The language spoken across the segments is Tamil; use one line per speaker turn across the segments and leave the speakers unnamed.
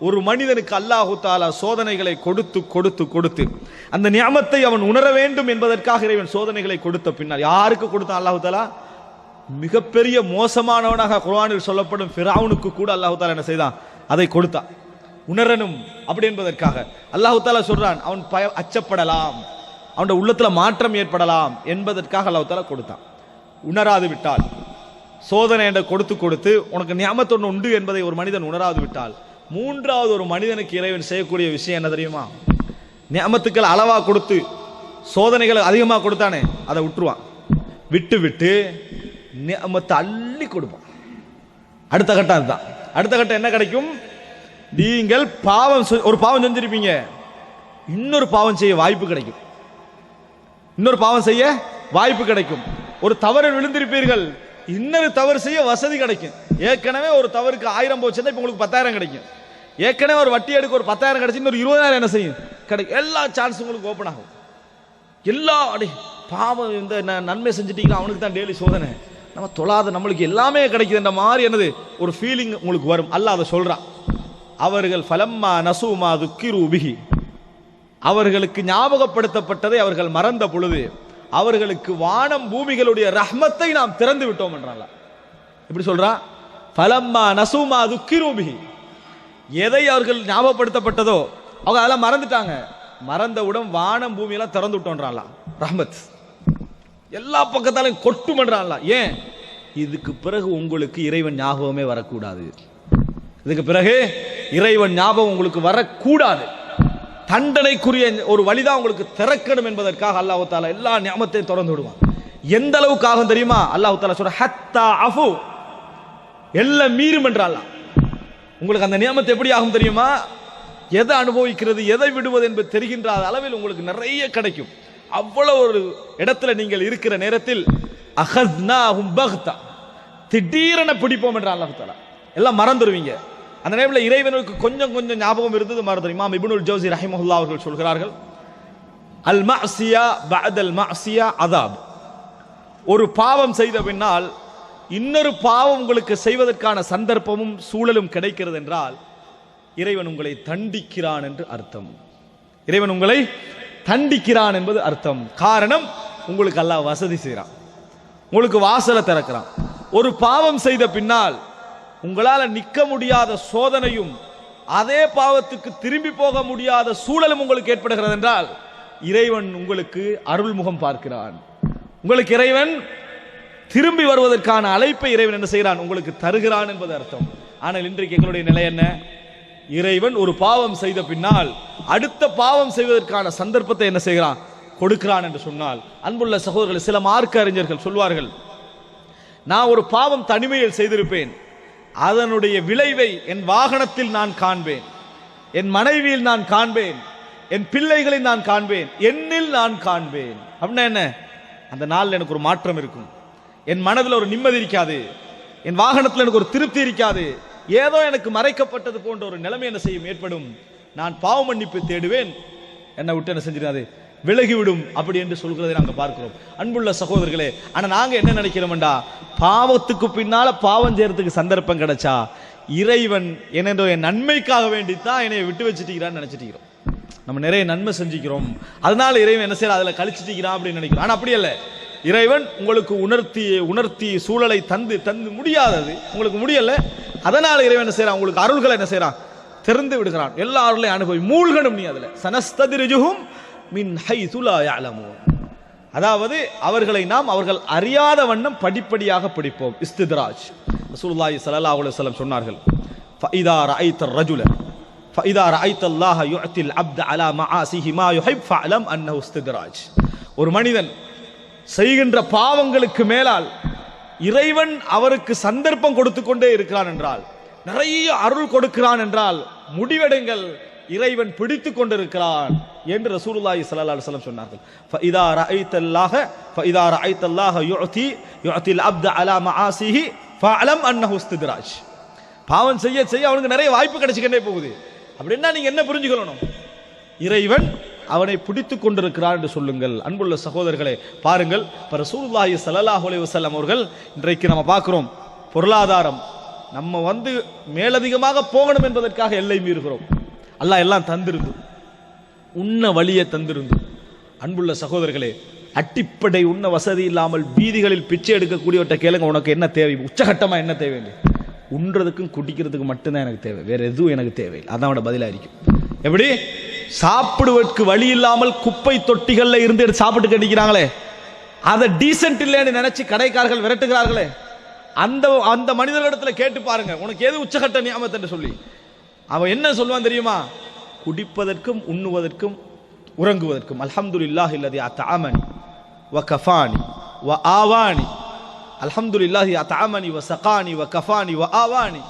ஒரு மனிதனுக்கு அல்லாஹு தாலா சோதனைகளை கொடுத்து கொடுத்து கொடுத்து அந்த நியமத்தை அவன் உணர வேண்டும் என்பதற்காக இறைவன் சோதனைகளை கொடுத்த பின்னால் யாருக்கு கொடுத்தான் அல்லாஹு தாலா? மிகப்பெரிய மோசமானவனாக குர்ஆனில் சொல்லப்படும் ஃபிராவுனுக்கு கூட அல்லாஹு தாலா என்ன செய்தான்? அதை கொடுத்தான். உணரணும் அப்படி என்பதற்காக. அல்லாஹு தாலா சொல்றான் அவன் பய அச்சப்படலாம். அவனுடைய உள்ளத்தில் மாற்றம் ஏற்படலாம் என்பதற்காக அல்லாஹு தாலா கொடுத்தான். உணராது விட்டால் சோதனை என்ற கொடுத்து கொடுத்து உனக்கு ஞாபகத்தொன்று உண்டு என்பதை ஒரு மனிதன் உணராது விட்டால் மூன்றாவது ஒரு மனிதனுக்கு இறைவன் செய்யக்கூடிய விஷயம் என்ன தெரியுமா? நியமத்துக்கள் அளவாக கொடுத்து சோதனைகளை அதிகமாக கொடுத்தானே அதை விட்டுருவான். விட்டு விட்டு நியமத்தை அள்ளி கொடுப்பான். அடுத்த கட்டம் அதுதான். அடுத்த கட்டம் என்ன கிடைக்கும்? நீங்கள் பாவம் செ- ஒரு பாவம் செஞ்சிருப்பீங்க. இன்னொரு பாவம் செய்ய வாய்ப்பு கிடைக்கும். இன்னொரு பாவம் செய்ய வாய்ப்பு கிடைக்கும். ஒரு தவறு விழுந்திருப்பீர்கள். இன்னொரு தவறு செய்ய வசதி கிடைக்கும். ஏற்கனவே ஒரு தவறுக்கு ஆயிரம் போச்சுன்னா இப்போ உங்களுக்கு பத்தாயிரம் கிடைக்கும். ஏற்கனவே ஒரு வட்டி எடுக்க ஒரு பத்தாயிரம் கிடைச்சு இன்னொரு இருபதாயிரம் என்ன செய்யும்? கிடைக்கும் எல்லா சான்ஸும் உங்களுக்கு ஓப்பன் ஆகும். எல்லா அடி பாவம் இந்த நன்மை செஞ்சுட்டீங்கன்னா அவனுக்கு தான் டெய்லி சோதனை. நம்ம தொழாத நம்மளுக்கு எல்லாமே கிடைக்குதுன்ற மாதிரி என்னது? ஒரு ஃபீலிங் உங்களுக்கு வரும். அல்ல அதை சொல்கிறான் அவர்கள் ஃபலம்மா நசுமா துக்கிரூபிகி அவர்களுக்கு ஞாபகப்படுத்தப்பட்டதை அவர்கள் மறந்த பொழுது அவர்களுக்கு வானம் பூமிகளுடைய ரஹ்மத்தை நாம் திறந்து விட்டோம் என்றால எப்படி சொல்றான்? ஃபலம்மா நசுமா துக்கிரூபிகி எதை அவர்கள் ஞாபகப்படுத்தப்பட்டதோ அவங்க அதெல்லாம் மறந்துட்டாங்க. மறந்தவுடன் வானம் பூமியெல்லாம் திறந்து விட்டோன்றான்லாம் ரஹமத். எல்லா பக்கத்தாலும் கொட்டு பண்றான்ல ஏன்? இதுக்கு பிறகு உங்களுக்கு இறைவன் ஞாபகமே வரக்கூடாது. இதுக்கு பிறகு இறைவன் ஞாபகம் உங்களுக்கு வரக்கூடாது. தண்டனைக்குரிய ஒரு வழிதான் உங்களுக்கு திறக்கணும் என்பதற்காக அல்லாஹு தாலா எல்லா ஞாபகத்தையும் திறந்து விடுவான். எந்த அளவுக்கு ஆகும் தெரியுமா? அல்லாஹு தாலா சொல்ற ஹத்தா அஃபு. எல்லாம் மீறும் என்றாலாம் உங்களுக்கு அந்த நியமத்தை எப்படி ஆகும் தெரியுமா? எதை அனுபவிக்கிறது எதை விடுவது என்பது தெரிகின்ற அளவில் உங்களுக்கு நிறைய கிடைக்கும். அவ்வளவு ஒரு இடத்துல நீங்கள் இருக்கிற நேரத்தில் அஹஸ்னாஹும் பக்தா திடீரென பிடிப்போம் என்ற அல்லாஹ் எல்லாம் மறந்துடுவீங்க அந்த நேரத்தில் இறைவனுக்கு கொஞ்சம் கொஞ்சம் ஞாபகம் இருந்தது மறந்துடும் இமாம் ஜோசி ஜௌசி ரஹிமஹுல்லா அவர்கள் சொல்கிறார்கள் அல் மாசியா பஅத் அல் மாசியா அதாப். ஒரு பாவம் செய்த பின்னால் இன்னொரு பாவம் உங்களுக்கு செய்வதற்கான சந்தர்ப்பமும் சூழலும் கிடைக்கிறது என்றால் இறைவன் உங்களை தண்டிக்கிறான் என்று அர்த்தம். இறைவன் உங்களை தண்டிக்கிறான் என்பது அர்த்தம். காரணம் உங்களுக்கு அல்லாஹ் வசதி செய்கிறான் உங்களுக்கு வாசலை திறக்கிறான். ஒரு பாவம் செய்த பின்னால் உங்களால் நிற்க முடியாத சோதனையும் அதே பாவத்துக்கு திரும்பி போக முடியாத சூழலும் உங்களுக்கு ஏற்படுகிறது என்றால் இறைவன் உங்களுக்கு அருள்முகம் பார்க்கிறான். உங்களுக்கு இறைவன் திரும்பி வருவதற்கான அழைப்பை இறைவன் என்ன செய்கிறான் உங்களுக்கு தருகிறான் என்பது அர்த்தம். ஆனால் இன்றைக்கு எங்களுடைய நிலை என்ன? இறைவன் ஒரு பாவம் செய்த பின்னால் அடுத்த பாவம் செய்வதற்கான சந்தர்ப்பத்தை என்ன செய்கிறான்? கொடுக்கிறான் என்று சொன்னால் அன்புள்ள சகோதரர்கள் சில மார்க்க அறிஞர்கள் சொல்வார்கள் நான் ஒரு பாவம் தனிமையில் செய்திருப்பேன். அதனுடைய விளைவை என் வாகனத்தில் நான் காண்பேன். என் மனைவியில் நான் காண்பேன். என் பிள்ளைகளை நான் காண்பேன். என்னில் நான் காண்பேன். அப்படின்னா என்ன? அந்த நாளில் எனக்கு ஒரு மாற்றம் இருக்கும். என் மனதில் ஒரு நிம்மதி இருக்காது. என் வாகனத்தில் எனக்கு ஒரு திருப்தி இருக்காது. ஏதோ எனக்கு மறைக்கப்பட்டது போன்ற ஒரு நிலைமை என்ன செய்யும் ஏற்படும். நான் பாவ மன்னிப்பு தேடுவேன். என்னை விட்டு என்ன செஞ்சிடாது. விலகிவிடும் அப்படி என்று சொல்கிறதை நாங்கள் பார்க்கிறோம். அன்புள்ள சகோதரர்களே ஆனால் நாங்கள் என்ன நினைக்கிறோம்டா? பாவத்துக்கு பின்னால் பாவம் செய்யறதுக்கு சந்தர்ப்பம் கிடைச்சா இறைவன் என்னென்ற என் நன்மைக்காக வேண்டித்தான் என்னை விட்டு வச்சுட்டீங்களான்னு நினைச்சிட்டீங்க நம்ம நிறைய நன்மை செஞ்சுக்கிறோம். அதனால இறைவன் என்ன செய்யற அதில் கழிச்சிட்டீங்கிறான் அப்படின்னு நினைக்கிறோம். ஆனால் அப்படி இல்லை இறைவன் உங்களுக்கு உணர்த்தி உணர்த்தி சூழலை தந்து தந்து முடியாதது. உங்களுக்கு முடியல. அதனால் இறைவன் என்ன உங்களுக்கு அருள்களை என்ன செய்யறான் திறந்து விடுகிறான். எல்லா அனுபவி மூழ்கணும் நீ அதுல. சனஸ்ததி ரிஜுகும் மின் ஹை துலா யாலமும் அதாவது அவர்களை நாம் அவர்கள் அறியாத வண்ணம் படிப்படியாக பிடிப்போம். இஸ்திதராஜ். ரசூல்லாய் சல்லா அலுவலம் சொன்னார்கள் ஃபைதா ரஐத்த ரஜுல ஃபைதா ரஐத் அல்லாஹ் யுஅத்தில் அப்த அலா மஆசிஹி மா யுஹிப் ஃபஅலம் அன்னஹு இஸ்திதராஜ். ஒரு மனிதன் செய்கின்ற பாவங்களுக்கு மேலால் இறைவன் அவருக்கு சந்தர்ப்பம் கொடுத்து கொண்டே இருக்கிறான் என்றால் நிறைய அருள் கொடுக்கிறான் என்றால் முடிவெடுங்கள் இறைவன் பிடித்து கொண்டிருக்கிறான் என்று ரசூலுல்லாஹி ஸல்லல்லாஹு அலைஹி வஸல்லம் சொன்னார்கள். ஃபஇதா ரஅய்தல்லாஹ ஃபஇதா ரஅய்தல்லாஹ யுஅதி யுஅதில் அப்த அலா மஆசிஹி ஃபஅலம் அன்னஹு இஸ்தித்ராஜ். பாவம் செய்ய செய்ய அவனுக்கு நிறைய வாய்ப்பு கிடைச்சிக்கிட்டே போகுது. அப்படின்னா நீங்க என்ன புரிஞ்சுக்கணும் இறைவன் அவனை பிடித்து கொண்டிருக்கிறார் என்று சொல்லுங்கள். அன்புள்ள சகோதரர்களை பாருங்கள். இப்போ ரசூல்லாஹி சல்லாஹ் அலைவசல்லம் அவர்கள் இன்றைக்கு நம்ம பார்க்குறோம். பொருளாதாரம் நம்ம வந்து மேலதிகமாக போகணும் என்பதற்காக எல்லை மீறுகிறோம். அல்லாஹ் எல்லாம் தந்திருந்து உண்ண வழியை தந்திருந்து. அன்புள்ள சகோதரர்களே அட்டிப்படை உண்ண வசதி இல்லாமல் வீதிகளில் பிச்சை எடுக்கக்கூடியவற்றை கேளுங்க உனக்கு என்ன தேவை? உச்சகட்டமாக என்ன தேவை? உண்றதுக்கும் குடிக்கிறதுக்கும் மட்டும்தான் எனக்கு தேவை. வேற எதுவும் எனக்கு தேவை அதான் அவனோட பதிலா இருக்கும் எப்படி? சாப்பிடுவதற்கு வழி இல்லாமல் குப்பை தொட்டிகளில் இருந்து எடுத்து சாப்பிட்டு கட்டிக்கிறாங்களே. அதை டீசென்ட் இல்லைன்னு நினைச்சு கடைக்காரர்கள் விரட்டுகிறார்களே. அந்த அந்த மனிதர்களிடத்துல கேட்டு பாருங்க. உனக்கு எது உச்சகட்ட நியமத்தை சொல்லி. அவன் என்ன சொல்லுவான் தெரியுமா? குடிப்பதற்கும் உண்ணுவதற்கும் உறங்குவதற்கும். அல்ஹம்துலில்லாஹ் இல்லதி அத்தாமணி வ கஃபானி வ ஆவானி. அல்ஹம்துலில்லாஹி அத்தாமணி வ சகானி வ கஃபானி வ ஆவானி.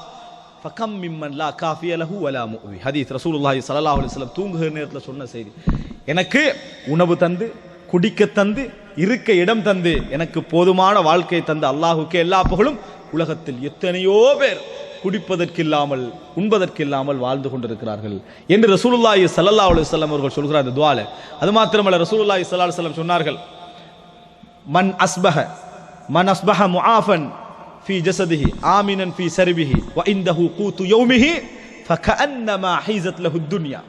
ஃபகம் மிம்மன் லா காஃபிய லஹு வலா முவி ஹதீஸ் ரசூலுல்லாஹி சல்லாஹ் அலைஹி தூங்குகிற நேரத்தில் சொன்ன செய்தி. எனக்கு உணவு தந்து குடிக்க தந்து இருக்க இடம் தந்து எனக்கு போதுமான வாழ்க்கை தந்து அல்லாஹுக்கே எல்லா புகழும் உலகத்தில் எத்தனையோ பேர் குடிப்பதற்கில்லாமல் உண்பதற்கில்லாமல் வாழ்ந்து கொண்டிருக்கிறார்கள். என்று ரசூலுல்லாஹி சல்லா அலுவலம் அவர்கள் சொல்கிறார் அந்த துவால. அது மாத்திரமல்ல ரசூலுல்லாஹி சல்லா அலுவலம் சொன்னார்கள் மன் அஸ்பஹ மன் அஸ்பஹ முஆஃபன் في جسده آمنا في سربه وعنده قوت يومه فكأنما حيزت له الدنيا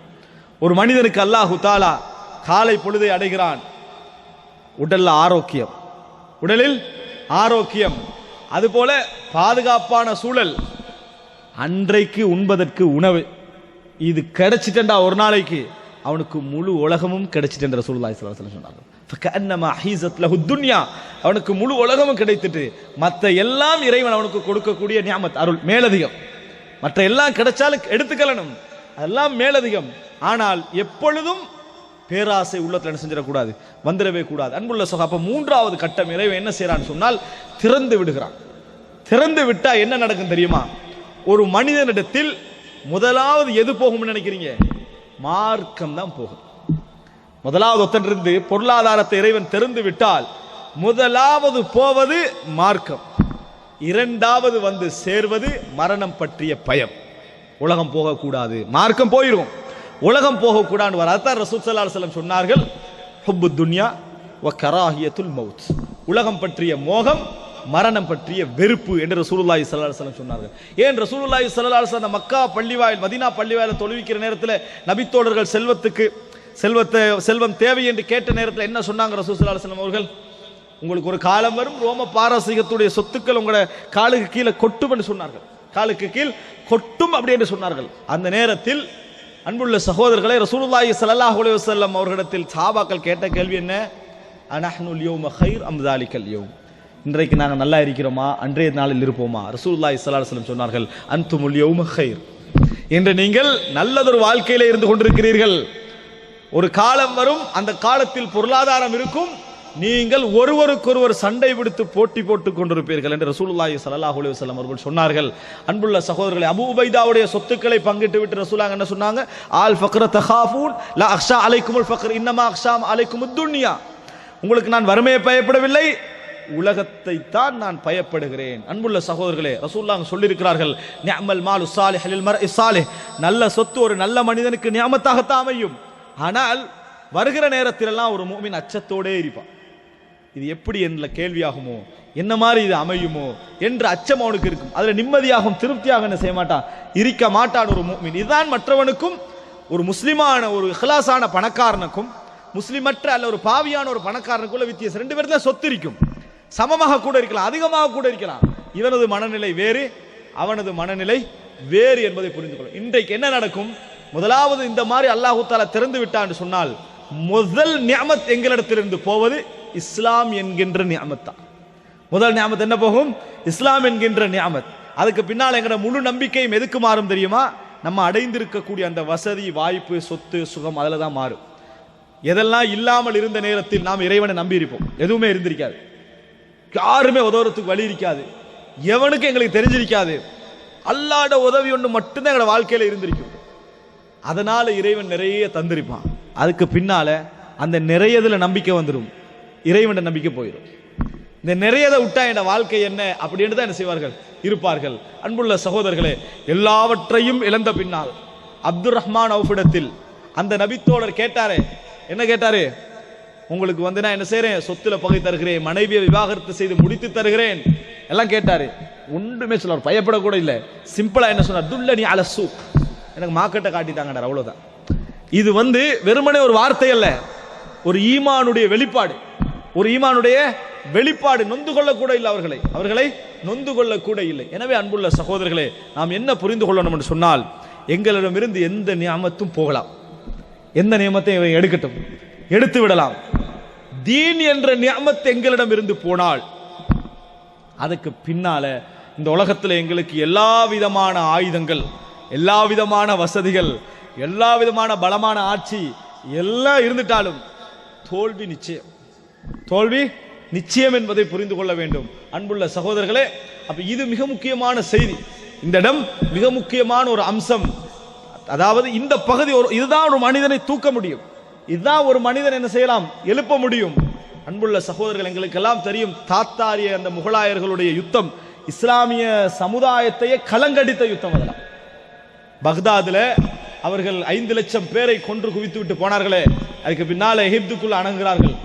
ஒரு மனிதனுக்கு அல்லாஹு தாலா காலை பொழுதை அடைகிறான் உடல்ல ஆரோக்கியம் உடலில் ஆரோக்கியம் அதுபோல பாதுகாப்பான சூழல் அன்றைக்கு உண்பதற்கு உணவு இது கிடைச்சிட்டா ஒரு நாளைக்கு அவனுக்கு முழு உலகமும் கிடைச்சிட்டு ரசூலுல்லாஹி ஸல்லல்லாஹு அலைஹி வஸல்லம் சொன்னார்கள். ஃபகஅன்னமா லஹு துன்யா. அவனுக்கு முழு உலகமும் கிடைத்துட்டு மற்ற எல்லாம் இறைவன் அவனுக்கு கொடுக்கக்கூடிய ஞாபத் அருள் மேலதிகம். மற்ற எல்லாம் கிடைச்சாலும் எடுத்துக்கலணும் அதெல்லாம் மேலதிகம். ஆனால் எப்பொழுதும் பேராசை உள்ளத்தில் என்ன செஞ்சிடக்கூடாது? வந்துடவே கூடாது. அன்புள்ள சொக அப்போ மூன்றாவது கட்டம் இறைவன் என்ன செய்யறான்னு சொன்னால் திறந்து விடுகிறான். திறந்து விட்டா என்ன நடக்கும் தெரியுமா? ஒரு மனிதனிடத்தில் முதலாவது எது போகும்னு நினைக்கிறீங்க? மார்க்கம் தான் போகும். முதலாவது ஒத்தன்றிருந்து பொருளாதாரத்தை இறைவன் தெரிந்து விட்டால் முதலாவது போவது மார்க்கம். இரண்டாவது வந்து சேர்வது மரணம் பற்றிய பயம். உலகம் போகக்கூடாது. மார்க்கம் போயிடும் உலகம் போகக்கூடாது வர அதான் ரசூல் செல்லம் சொன்னார்கள் ஹுப்பு துன்யா வ கராகியத்துல் மவுத் உலகம் பற்றிய மோகம் மரணம் பற்றிய வெறுப்பு என்று ரசூலுல்லாஹி ஸல்லல்லாஹு அலைஹி சொன்னார்கள். ஏன் ரசூலுல்லாஹி ஸல்லல்லாஹு அலைஹி மக்கா பள்ளிவாயில் மதீனா பள்ளிவாயில் தொழுவிக்கிற நேரத்தில் நபித்தோழர்கள் செல்வத்துக்கு செல்வத்தை செல்வம் தேவை என்று கேட்ட நேரத்தில் என்ன சொன்னாங்க ரசூல் ஸல்லல்லாஹு அலுவலம் அவர்கள்? உங்களுக்கு ஒரு காலம் வரும் ரோம பாரசீகத்துடைய சொத்துக்கள் உங்களோட காலுக்கு கீழே கொட்டும் என்று சொன்னார்கள். காலுக்கு கீழ் கொட்டும் அப்படி என்று சொன்னார்கள். அந்த நேரத்தில் அன்புள்ள சகோதரர்களை ரசூலுல்லாஹி ஸல்லல்லாஹு அலைஹி வஸல்லம் அவர்களிடத்தில் சாபாக்கள் கேட்ட கேள்வி என்ன? அனஹ்னுல் யௌம கைர் அம் தாலிகல் யௌம்? இன்றைக்கு நாங்கள் நல்லா இருக்கிறோமா? அன்றைய நாளில் இருப்போமா? ரசூல்லா இஸ்லா அலைஹி சொன்னார்கள் அன்துமுல் யௌம கைர். என்று நீங்கள் நல்லதொரு வாழ்க்கையிலே இருந்து கொண்டிருக்கிறீர்கள். ஒரு காலம் வரும் அந்த காலத்தில் பொருளாதாரம் இருக்கும். நீங்கள் ஒருவருக்கொருவர் சண்டை விடுத்து போட்டி போட்டுக் கொண்டிருப்பீர்கள் என்று ரசூலுல்லாஹி ஸல்லல்லாஹு அலைஹி வஸல்லம் அவர்கள் சொன்னார்கள். அன்புள்ள சகோதரர்களே அபூ உபைதாவுடைய சொத்துக்களை பங்கிட்டு விட்டு ரசூலாங்க என்ன சொன்னாங்க? ஆல் ஃபக்ர தகாஃபூன் லா அக்ஷா அலைக்குமுல் ஃபக்ர் இன்னமா அக்ஷா அலைக்குமுத் துன்யா. உங்களுக்கு நான் வறுமையை பயப்படவில்லை. உலகத்தை தான் நான் பயப்படுகிறேன். அன்புள்ள சகோதரர்களே ரசூல்லாங்க சொல்லியிருக்கிறார்கள் நிஅமல் மாலு சாலி ஹலில் மர இசாலே நல்ல சொத்து ஒரு நல்ல மனிதனுக்கு நியமத்தாகத்தான் அமையும். ஆனால் வருகிற நேரத்திலெல்லாம் ஒரு மூமின் அச்சத்தோடே இருப்பான். இது எப்படி என்ற கேள்வியாகுமோ என்ன மாதிரி இது அமையுமோ என்ற அச்சம் அவனுக்கு இருக்கும். அதில் நிம்மதியாகும் திருப்தியாக என்ன செய்ய மாட்டான்? இருக்க மாட்டான் ஒரு மூமின். இதுதான் மற்றவனுக்கும் ஒரு முஸ்லிமான ஒரு இஹ்லாஸான பணக்காரனுக்கும் முஸ்லிமற்ற அல்ல ஒரு பாவியான ஒரு பணக்காரனுக்குள்ள வித்தியாசம். ரெண்டு பேரும் தான் சொத்து இருக்கும். சமமாக கூட இருக்கலாம் அதிகமாக கூட இருக்கலாம். இவனது மனநிலை வேறு அவனது மனநிலை வேறு என்பதை புரிந்து கொள்ளும். இன்றைக்கு என்ன நடக்கும்? முதலாவது இந்த மாதிரி அல்லாஹு தாலா திறந்து விட்டான்னு சொன்னால் முதல் நியமத் எங்களிடத்திலிருந்து போவது இஸ்லாம் என்கின்ற நியமத் தான். முதல் நியமத் என்ன போகும்? இஸ்லாம் என்கின்ற நியமத். அதுக்கு பின்னால் எங்களோட முழு நம்பிக்கையும் எதுக்கு மாறும் தெரியுமா? நம்ம அடைந்திருக்கக்கூடிய அந்த வசதி வாய்ப்பு சொத்து சுகம் அதில் தான் மாறும். எதெல்லாம் இல்லாமல் இருந்த நேரத்தில் நாம் இறைவனை நம்பி இருப்போம் எதுவுமே இருந்திருக்காது. யாருமே உதவுறதுக்கு வழி இருக்காது. எவனுக்கு எங்களுக்கு தெரிஞ்சிருக்காது. அல்லாட உதவி ஒன்று மட்டும்தான் எங்களோட வாழ்க்கையில் இருந்திருக்கும். அதனால் இறைவன் நிறைய தந்திருப்பான். அதுக்கு பின்னால் அந்த நிறையதில் நம்பிக்கை வந்துடும் இறைவன் நம்பிக்கை போயிடும் இந்த நிறையதை விட்டா என் வாழ்க்கை என்ன அப்படின்னு தான் என்ன செய்வார்கள்? இருப்பார்கள். அன்புள்ள சகோதரர்களே எல்லாவற்றையும் இழந்த பின்னால் அப்துல் ரஹ்மான் அவுஃபிடத்தில் அந்த நபித்தோழர் கேட்டாரே என்ன கேட்டாரு? உங்களுக்கு வந்து நான் என்ன செய்கிறேன் சொத்துல பகை தருகிறேன். மனைவியை விவாகரத்து செய்து முடித்து தருகிறேன். எல்லாம் கேட்டாரு. ஒன்றுமே சொல்லுவார் பயப்படக்கூட இல்லை. சிம்பிளா என்ன சொன்னார்? துல்லனி அலசு எனக்கு மார்க்கெட்டை காட்டிட்டாங்கடார். அவ்வளவுதான். இது வந்து வெறுமனே ஒரு வார்த்தை அல்ல. ஒரு ஈமானுடைய வெளிப்பாடு. ஒரு ஈமானுடைய வெளிப்பாடு நொந்து கொள்ளக்கூட இல்லை அவர்களை. அவர்களை நொந்து கொள்ளக்கூட இல்லை. எனவே அன்புள்ள சகோதரர்களே நாம் என்ன புரிந்து கொள்ளணும் என்று சொன்னால் எங்களிடமிருந்து எந்த நியமத்தும் போகலாம். எந்த நியமத்தையும் இவன் எடுக்கட்டும். எடுத்து விடலாம். தீன் என்ற நியமத் எங்களிடம் இருந்து போனால் அதுக்கு பின்னால இந்த உலகத்தில் எங்களுக்கு எல்லா விதமான ஆயுதங்கள் எல்லா விதமான வசதிகள் எல்லா விதமான பலமான ஆட்சி எல்லாம் இருந்துட்டாலும் தோல்வி நிச்சயம். தோல்வி நிச்சயம் என்பதை புரிந்து கொள்ள வேண்டும். அன்புள்ள சகோதரர்களே அப்ப இது மிக முக்கியமான செய்தி. இந்த இடம் மிக முக்கியமான ஒரு அம்சம். அதாவது இந்த பகுதி ஒரு இதுதான் ஒரு மனிதனை தூக்க முடியும். இதுதான் ஒரு மனிதன் என்ன செய்யலாம்? எழுப்ப முடியும். அன்புள்ள சகோதரர்கள் எங்களுக்கெல்லாம் தெரியும் தாத்தாரிய அந்த முகலாயர்களுடைய யுத்தம். இஸ்லாமிய சமுதாயத்தையே கலங்கடித்த யுத்தம் அதெல்லாம். பக்தாதுல அவர்கள் ஐந்து லட்சம் பேரை கொன்று குவித்து விட்டு போனார்களே. அதுக்கு பின்னால் எகிப்துக்குள் அணுகிறார்கள்.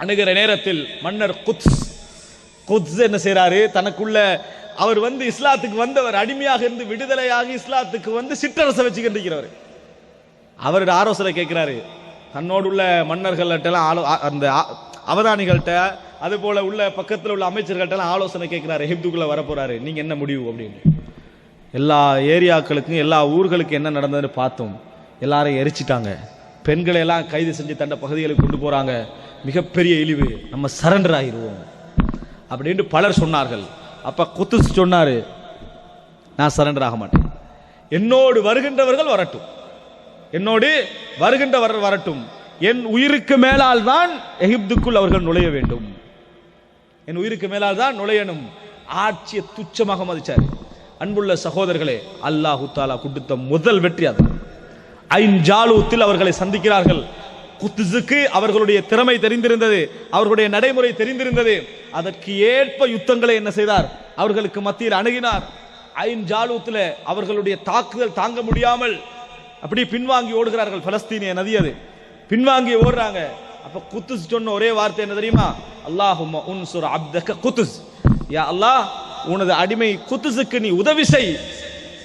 அணுகிற நேரத்தில் மன்னர் குத்ஸ். குத்ஸ் என்ன செய்கிறாரு தனக்குள்ள அவர் வந்து இஸ்லாத்துக்கு வந்தவர் அடிமையாக இருந்து விடுதலையாகி இஸ்லாத்துக்கு வந்து சிற்றரசை வச்சுக்கிட்டு அவரோட ஆலோசனை கேட்கிறாரு. தன்னோடு உள்ள மன்னர்கள்ட்ட எல்லாம் ஆலோ அந்த அவதானிகள்கிட்ட அது போல உள்ள பக்கத்தில் உள்ள அமைச்சர்கள்ட்டெல்லாம் ஆலோசனை கேட்குறாரு ஹிப்துக்குள்ளே வரப்போறாரு. நீங்கள் என்ன முடிவு அப்படின்னு. எல்லா ஏரியாக்களுக்கும் எல்லா ஊர்களுக்கும் என்ன நடந்ததுன்னு பார்த்தோம். எல்லாரையும் எரிச்சிட்டாங்க. பெண்களை எல்லாம் கைது செஞ்சு தண்ட பகுதிகளுக்கு கொண்டு போகிறாங்க மிகப்பெரிய இழிவு. நம்ம சரண்டர் ஆகிடுவோம் அப்படின்ட்டு பலர் சொன்னார்கள். அப்போ குத்துஸ் சொன்னார் நான் சரண்டர் ஆக மாட்டேன். என்னோடு வருகின்றவர்கள் வரட்டும். என்னோடு வருகின்றவர் வரட்டும். என் உயிருக்கு மேலால் தான் எகிப்துக்குள் அவர்கள் நுழைய வேண்டும். என் உயிருக்கு மேலால் தான் நுழையணும். ஆட்சியை துச்சமாக மதிச்சார். அன்புள்ள சகோதரர்களே அல்லாஹு தாலா கொடுத்த முதல் வெற்றி அது. ஐஞ்சாலூத்தில் அவர்களை சந்திக்கிறார்கள். குத்துஸுக்கு அவர்களுடைய திறமை தெரிந்திருந்தது. அவர்களுடைய நடைமுறை தெரிந்திருந்தது. அதற்கு ஏற்ப யுத்தங்களை என்ன செய்தார்? அவர்களுக்கு மத்தியில் அணுகினார். ஐன் ஜாலூத்தில் அவர்களுடைய தாக்குதல் தாங்க முடியாமல் அப்படி பின்வாங்கி ஓடுகிறார்கள் பலஸ்தீனிய நதி அது. பின்வாங்கி ஓடுறாங்க. அப்ப குத்துஸ் சொன்ன ஒரே வார்த்தை என்ன தெரியுமா? அல்லாஹும்ம உன்சுர் அப்தக குத்துஸ். யா அல்லாஹ் உனது அடிமை குத்துஸுக்கு நீ உதவி செய்.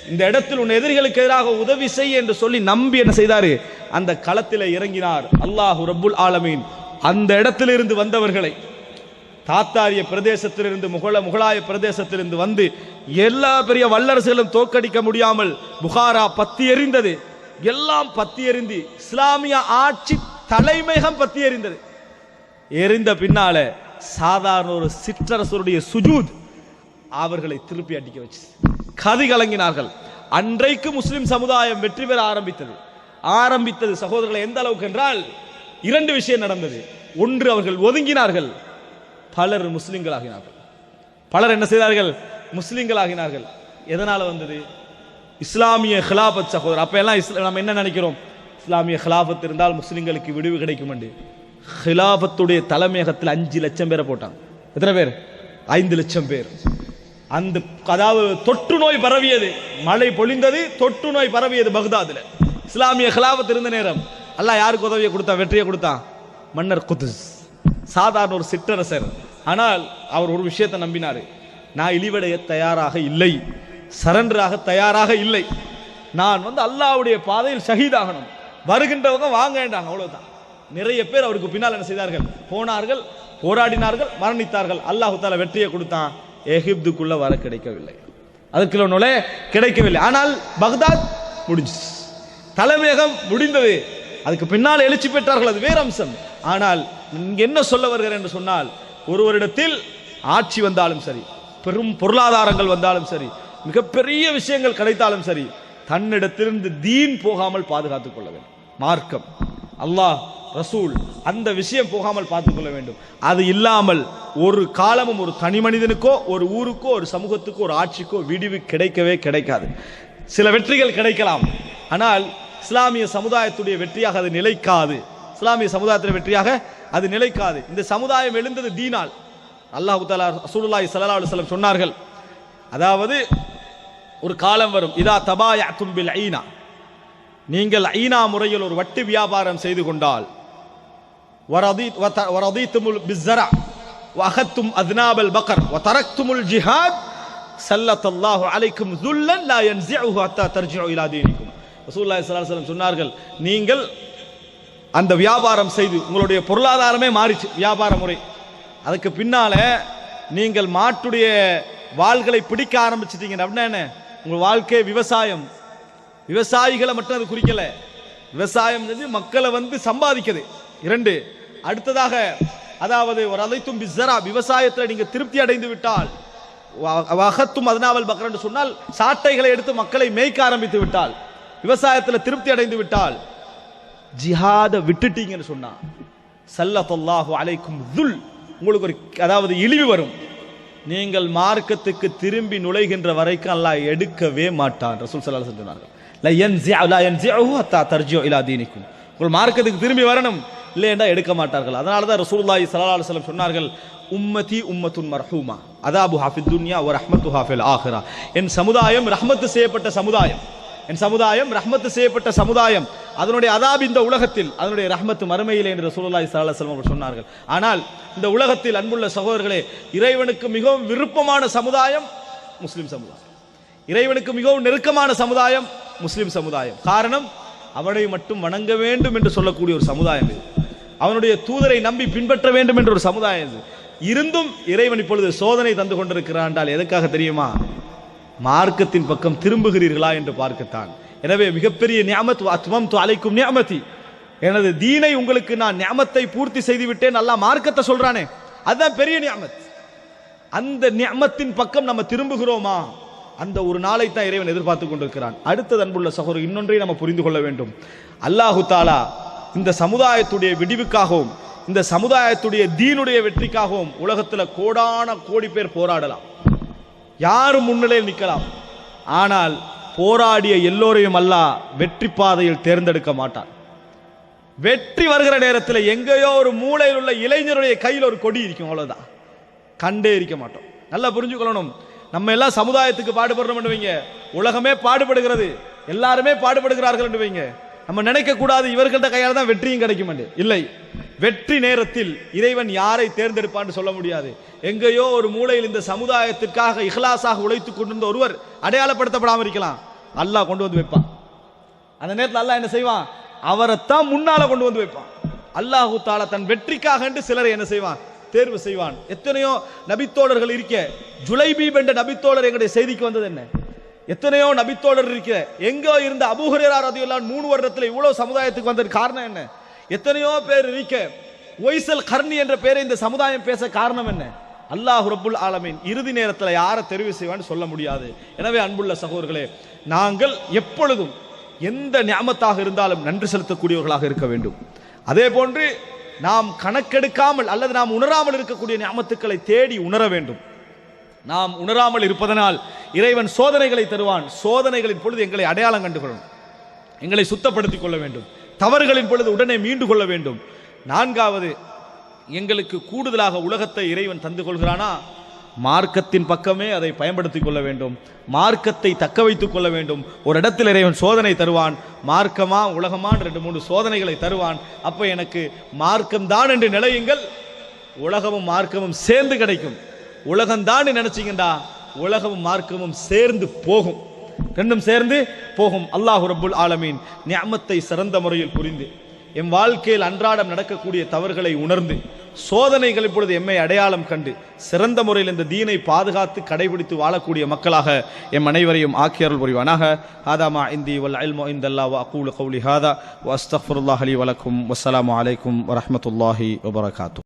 இந்த இடத்தில் உன் எதிரிகளுக்கு எதிராக உதவி செய் என்று சொல்லி நம்பி என்ன செய்தாரு? அந்த களத்தில் இறங்கினார். அல்லாஹு ரப்புல் ஆலமீன். அந்த இடத்திலிருந்து வந்தவர்களை தாத்தாரிய பிரதேசத்திலிருந்து முகல முகலாய பிரதேசத்திலிருந்து வந்து எல்லா பெரிய வல்லரசுகளும் தோற்கடிக்க முடியாமல் புகாரா பத்தி எறிந்தது. எல்லாம் பத்தி எறிந்து இஸ்லாமிய ஆட்சி தலைமையகம் பத்தி எறிந்தது எரிந்த பின்னால சாதாரண ஒரு சிற்றரசருடைய சுஜூத் அவர்களை திருப்பி அடிக்க வச்சு கதி கலங்கினார்கள். அன்றைக்கு முஸ்லிம் சமுதாயம் வெற்றி பெற ஆரம்பித்தது. ஆரம்பித்தது சகோதரர்களை எந்த அளவுக்கு என்றால் இரண்டு விஷயம் நடந்தது. ஒன்று அவர்கள் ஒதுங்கினார்கள். பலர் முஸ்லிம்களாகினார்கள். பலர் என்ன செய்தார்கள்? முஸ்லிம்களாகினார்கள். எதனால வந்தது? இஸ்லாமிய ஹிலாபத் சகோதரர். அப்போ எல்லாம் இஸ்ல- நம்ம என்ன நினைக்கிறோம்? இஸ்லாமிய ஹிலாபத் இருந்தால் முஸ்லீம்களுக்கு விடுவு கிடைக்கும் ஹிலாபத்துடைய தலைமையகத்தில் அஞ்சு லட்சம் பேரை போட்டாங்க. எத்தனை பேர்? ஐந்து லட்சம் பேர். அந்த அதாவது தொற்று நோய் பரவியது. மழை பொழிந்தது தொற்று நோய் பரவியது பக்தாதுல. இஸ்லாமிய ஹிலாபத் இருந்த நேரம். அல்லாஹ் யாருக்கு உதவியை கொடுத்தான்? வெற்றியை கொடுத்தான்? மன்னர் குத்துஸ் சாதாரண ஒரு சிற்றரசர். ஆனால் அவர் ஒரு விஷயத்தை நம்பினாரு. நான் இழிவடைய தயாராக இல்லை. சரண்டராக தயாராக இல்லை. நான் வந்து அல்லாவுடைய பாதையில் ஷஹீதாகணும். வருகின்றவங்க வாங்கன்றாங்க அவ்வளவுதான். நிறைய பேர் அவருக்கு பின்னால் என்ன செய்தார்கள்? போனார்கள் போராடினார்கள் மரணித்தார்கள். அல்லாஹு தால வெற்றியை கொடுத்தான். எகிப்துக்குள்ள வர கிடைக்கவில்லை. அதுக்குள்ள நுழைய கிடைக்கவில்லை. ஆனால் பக்தாத் முடிஞ்சுச்சு. தலைமையகம் முடிந்தது. அதுக்கு பின்னால் எழுச்சி பெற்றார்கள் அது வேறு அம்சம். ஆனால் இங்க என்ன சொல்ல வருகிறேன் என்று சொன்னால் ஒருவரிடத்தில் ஆட்சி வந்தாலும் சரி பெரும் பொருளாதாரங்கள் வந்தாலும் சரி மிகப்பெரிய விஷயங்கள் கிடைத்தாலும் சரி தன்னிடத்திலிருந்து தீன் போகாமல் பாதுகாத்துக் கொள்ள வேண்டும். மார்க்கம். அல்லாஹ் ரசூல் அந்த விஷயம் போகாமல் பார்த்துக்கொள்ள வேண்டும். அது இல்லாமல் ஒரு காலமும் ஒரு தனி மனிதனுக்கோ ஒரு ஊருக்கோ ஒரு சமூகத்துக்கோ ஒரு ஆட்சிக்கோ விடிவு கிடைக்கவே கிடைக்காது. சில வெற்றிகள் கிடைக்கலாம். ஆனால் இஸ்லாமிய சமுதாயத்துடைய வெற்றியாக அது நிலைக்காது. இஸ்லாமிய சமுதாயத்தின் வெற்றியாக அது நிலைக்காது. இந்த சமுதாயம் எழுந்தது தீனால். அல்லாஹு தாலா ரசூலுல்லாஹி ஸல்லல்லாஹு அலைஹி சொன்னார்கள். அதாவது ஒரு காலம் வரும். இதா தபாய தும்பில் ஐனா நீங்கள் ஐனா முறையில் ஒரு வட்டி வியாபாரம் செய்து கொண்டால் வரதீத்துமுல் பிஸ்ஸரா வகத்தும் அத்னாபல் பக்கர் வதரக்துமுல் ஜிஹாத் சல்லத்தல்லாஹு அலைக்கும் துல்லன் லா யன்ஸிஉஹு ஹத்தா தர்ஜிஉ இலா தீனிக்கும். ரசூலுல்லாஹி ஸல்லல்லாஹு அலைஹி சொன்னார்கள் நீங்கள் அந்த வியாபாரம் செய்து உங்களுடைய பொருளாதாரமே மாறிச்சு வியாபார முறை. அதுக்கு பின்னால நீங்கள் மாட்டுடைய வாள்களை பிடிக்க ஆரம்பிச்சிட்டீங்க. அப்படின்னா என்ன? உங்கள் வாழ்க்கை விவசாயம். விவசாயிகளை மட்டும் அது குறிக்கல. விவசாயம் செஞ்சு மக்களை வந்து சம்பாதிக்கிறது இரண்டு அடுத்ததாக அதாவது ஒரு அதைத்தும் பிசரா விவசாயத்தில் நீங்கள் திருப்தி அடைந்து விட்டால் வ- வகத்தும் அதனாவல் பக்ரன் என்று சொன்னால் சாட்டைகளை எடுத்து மக்களை மேய்க்க ஆரம்பித்து விட்டால் விவசாயத்தில் திருப்தி அடைந்து விட்டால் ஜிஹாத விட்டுட்டீங்கன்னு சொன்னா சல்லல்லாஹு அலைக்கும் துல் உங்களுக்கு ஒரு அதாவது இழிவு வரும். நீங்கள் மார்க்கத்துக்கு திரும்பி நுழைகின்ற வரைக்கும் அல்லாஹ் எடுக்கவே மாட்டான். ரசூல் சல்லா சொன்னார்கள். தீனிக்கும். உங்கள் மார்க்கத்துக்கு திரும்பி வரணும். இல்லையென்றா எடுக்க மாட்டார்கள். அதனால தான் ரசூலுல்லாஹி சல்லா அலைஹி சொன்னார்கள் உம்மதி உம்மத்துன் மர்ஹூமா அதாபு ஹாஃபித் துன்யா ஒரு ரஹ்மத்து ஹாஃபில் ஆஹிரா. என் சமுதாயம் ரஹ்மத்து செய்யப்பட்ட சமுதாயம் என் சமுதாயம் ரஹ்மத்து செய்யப்பட்ட சமுதாயம். அதனுடைய அதாப் இந்த உலகத்தில் அதனுடைய ரஹ்மத்து மறுமையிலே என்று சூழலாய் ஸல்லல்லாஹு அவர்கள் சொன்னார்கள். ஆனால் இந்த உலகத்தில் அன்புள்ள சகோதரர்களே இறைவனுக்கு மிகவும் விருப்பமான சமுதாயம் முஸ்லிம் சமுதாயம். இறைவனுக்கு மிகவும் நெருக்கமான சமுதாயம் முஸ்லிம் சமுதாயம். காரணம் அவனை மட்டும் வணங்க வேண்டும் என்று சொல்லக்கூடிய ஒரு சமுதாயம் இது. அவனுடைய தூதரை நம்பி பின்பற்ற வேண்டும் என்ற ஒரு சமுதாயம் இது. இருந்தும் இறைவன் இப்பொழுது சோதனை தந்து கொண்டிருக்கிறான் என்றால் எதுக்காக தெரியுமா? மார்க்கத்தின் பக்கம் திரும்புகிறீர்களா என்று பார்க்கத்தான். எனவே மிகப்பெரிய நியாமத் அத்மம் அலைக்கும் நியமதி. எனது தீனை உங்களுக்கு நான் நியமத்தை பூர்த்தி செய்து விட்டேன் நல்லா மார்க்கத்தை சொல்றானே. அதுதான் பெரிய நியமத். அந்த நியமத்தின் பக்கம் நம்ம திரும்புகிறோமா? அந்த ஒரு நாளை தான் இறைவன் எதிர்பார்த்து கொண்டிருக்கிறான். அடுத்தது அன்புள்ள சகோதரர் இன்னொன்றை நம்ம புரிந்து கொள்ள வேண்டும். அல்லாஹு தாலா இந்த சமுதாயத்துடைய விடிவுக்காகவும் இந்த சமுதாயத்துடைய தீனுடைய வெற்றிக்காகவும் உலகத்தில் கோடான கோடி பேர் போராடலாம். யாரும் முன்னிலையில் நிற்கலாம்? ஆனால் போராடிய எல்லோரையும் அல்ல வெற்றி பாதையில் தேர்ந்தெடுக்க மாட்டான். வெற்றி வருகிற நேரத்தில் எங்கேயோ ஒரு மூலையில் உள்ள இளைஞருடைய கையில் ஒரு கொடி இருக்கும் அவ்வளோதான் கண்டே இருக்க மாட்டோம். நல்லா புரிஞ்சுக்கொள்ளணும் நம்ம எல்லாம் சமுதாயத்துக்கு பாடுபடுறோம் வைங்க. உலகமே பாடுபடுகிறது. எல்லாருமே பாடுபடுகிறார்கள் என்று வைங்க. நம்ம நினைக்க கூடாது இவர்கள்ட்ட கையால் தான் வெற்றியும் கிடைக்கும் என்று. இல்லை. வெற்றி நேரத்தில் இறைவன் யாரை தேர்ந்தெடுப்பான்னு சொல்ல முடியாது. எங்கேயோ ஒரு மூலையில் இந்த சமுதாயத்திற்காக இஹ்லாஸாக உழைத்துக் கொண்டிருந்த ஒருவர் அடையாளப்படுத்தப்படாமல் இருக்கலாம். அல்லாஹ் கொண்டு வந்து வைப்பான். அந்த நேரத்தில் அல்லாஹ் என்ன செய்வான்? அவரைத்தான் முன்னால கொண்டு வந்து வைப்பான். அல்லாஹு தாலா தன் வெற்றிக்காக என்று சிலரை என்ன செய்வான்? தேர்வு செய்வான். எத்தனையோ நபித்தோழர்கள் இருக்க. ஜுலைபீப் என்ற நபித்தோழர் எங்களுடைய செய்திக்கு வந்தது என்ன? எத்தனையோ நபித்தோழர் இருக்க எங்கோ இருந்த அபுஹரேரா ரதியுல்லான் மூணு வருடத்தில் இவ்வளவு சமுதாயத்துக்கு வந்தது காரணம் என்ன? எத்தனையோ பேர் இருக்க ஒய்சல் கர்ணி என்ற பேரை இந்த சமுதாயம் பேச காரணம் என்ன? அல்லாஹ் ரபுல் ஆலமீன் இறுதி நேரத்தில் யாரை தெரிவு செய்வான்னு சொல்ல முடியாது. எனவே அன்புள்ள சகோதரர்களே நாங்கள் எப்பொழுதும் எந்த ஞாமத்தாக இருந்தாலும் நன்றி செலுத்தக்கூடியவர்களாக இருக்க வேண்டும். அதே போன்று நாம் கணக்கெடுக்காமல் அல்லது நாம் உணராமல் இருக்கக்கூடிய ஞாமத்துக்களை தேடி உணர வேண்டும். நாம் உணராமல் இருப்பதனால் இறைவன் சோதனைகளை தருவான். சோதனைகளின் பொழுது எங்களை அடையாளம் கண்டுகொள்ளும். எங்களை சுத்தப்படுத்திக் கொள்ள வேண்டும். தவறுகளின் பொழுது உடனே மீண்டு கொள்ள வேண்டும். நான்காவது எங்களுக்கு கூடுதலாக உலகத்தை இறைவன் தந்து கொள்கிறானா? மார்க்கத்தின் பக்கமே அதை பயன்படுத்திக் கொள்ள வேண்டும். மார்க்கத்தை தக்க வைத்துக் கொள்ள வேண்டும். ஒரு இடத்தில் இறைவன் சோதனை தருவான். மார்க்கமா உலகமான் ரெண்டு மூணு சோதனைகளை தருவான். அப்போ எனக்கு மார்க்கம்தான் என்று நிலையுங்கள் உலகமும் மார்க்கமும் சேர்ந்து கிடைக்கும். உலகம்தான் நினைச்சிங்கடா உலகமும் மார்க்கமும் சேர்ந்து போகும். ரெண்டும் சேர்ந்து போகும். அல்லாஹு ரபுல் ஆலமீன் ஞாமத்தை சிறந்த முறையில் புரிந்து எம் வாழ்க்கையில் அன்றாடம் நடக்கக்கூடிய தவறுகளை உணர்ந்து சோதனைகள் இப்பொழுது எம்மை அடையாளம் கண்டு சிறந்த முறையில் இந்த தீனை பாதுகாத்து கடைபிடித்து வாழக்கூடிய மக்களாக எம் அனைவரையும் ஆக்கியருள் புரிவானாக. ஹாதாமா இந்தி வல் அல்மோ இந்தல்லா வ அகூலு கௌலி ஹாதா வஸ்தஃபுல்லாஹலி அலி வலக்கும் வஸ்ஸலாமு அலைக்கும் வரமத்துல்லாஹி வபரகாத்து